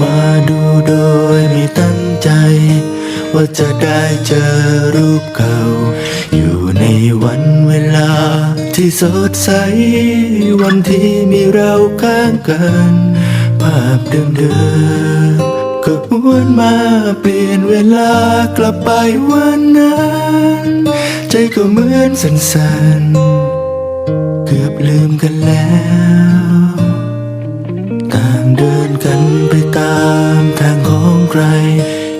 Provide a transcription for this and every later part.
มาดูโดยไม่ตั้งใจ ว่าจะได้เจอรูปเก่า อยู่ในวันเวลาที่สดใส วันที่มีเราข้างกัน ภาพเดิมๆก็หวนมาเปลี่ยนเวลากลับไปวันนั้น ใจก็เหมือนสั่นๆ เกือบลืมกันแล้ว ต่างเดินกันไป ใคร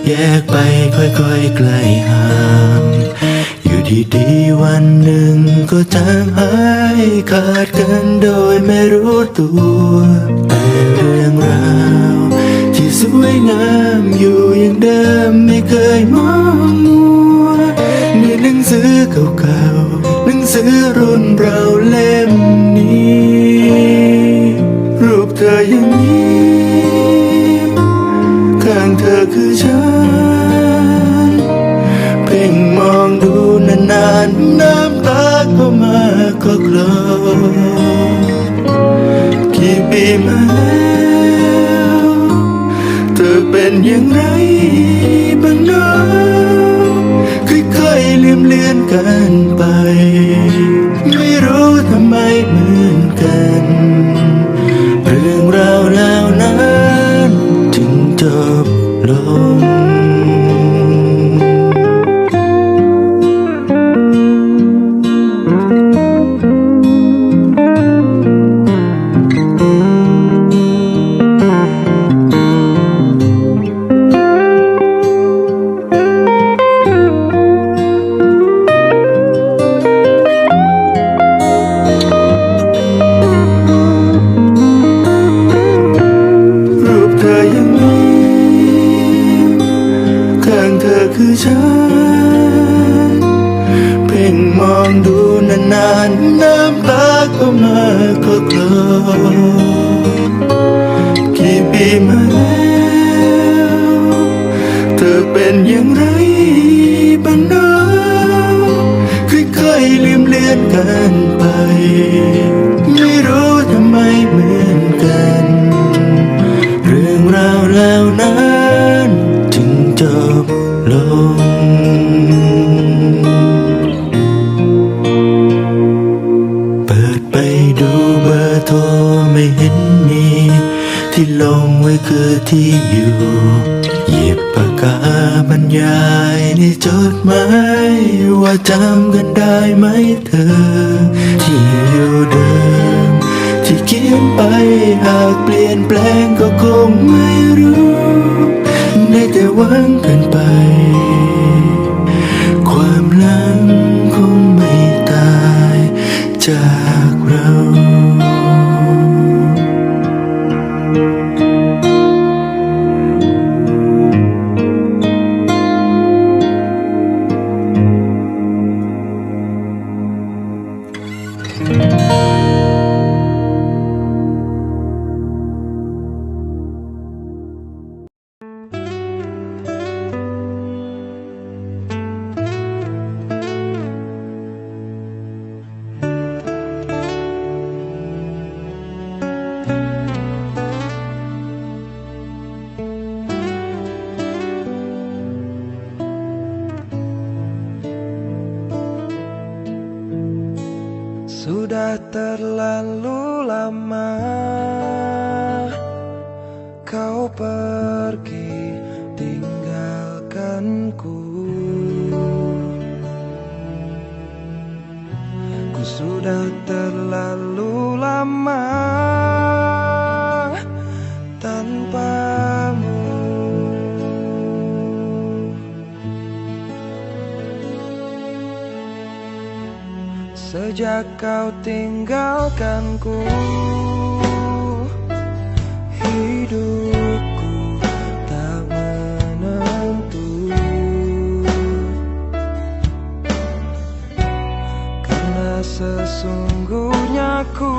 แยกไปค่อยๆไกลห่างอยู่ดีๆวันหนึ่งก็จางหายขาดกันโดยไม่รู้ตัวแต่เรื่องราวที่สวยงามอยู่อย่างเดิมไม่เคยมองมัวในหนังสือเก่าๆหนังสือรุ่นเราเล่มนี้รูปเธอยัง คือฉัน เพ่งมองดูนานๆน้ำตาก็มาก็กลอกี่ปีมาแล้วเธอเป็นอย่างไรบ้างเนาะค่อยๆลืมเลือนกัน ก็มาก็กลอกี่ปีมาแล้วเธอเป็นอย่างไรบ้างเนาะค่อยๆลืมเลือนกันไป ที่ลงไว้คือที่อยู่หยิบปากกาบรรยายในจดหมายว่าจำกันได้ไหมเธอ ที่อยู่เดิม ที่เขียนไปหากเปลี่ยนแปลงก็คง Sudah terlalu lama. Kau pergi tinggalkanku. Ku sudah terlalu lama Sejak kau tinggalkanku Hidupku tak menentu. Karena sesungguhnya ku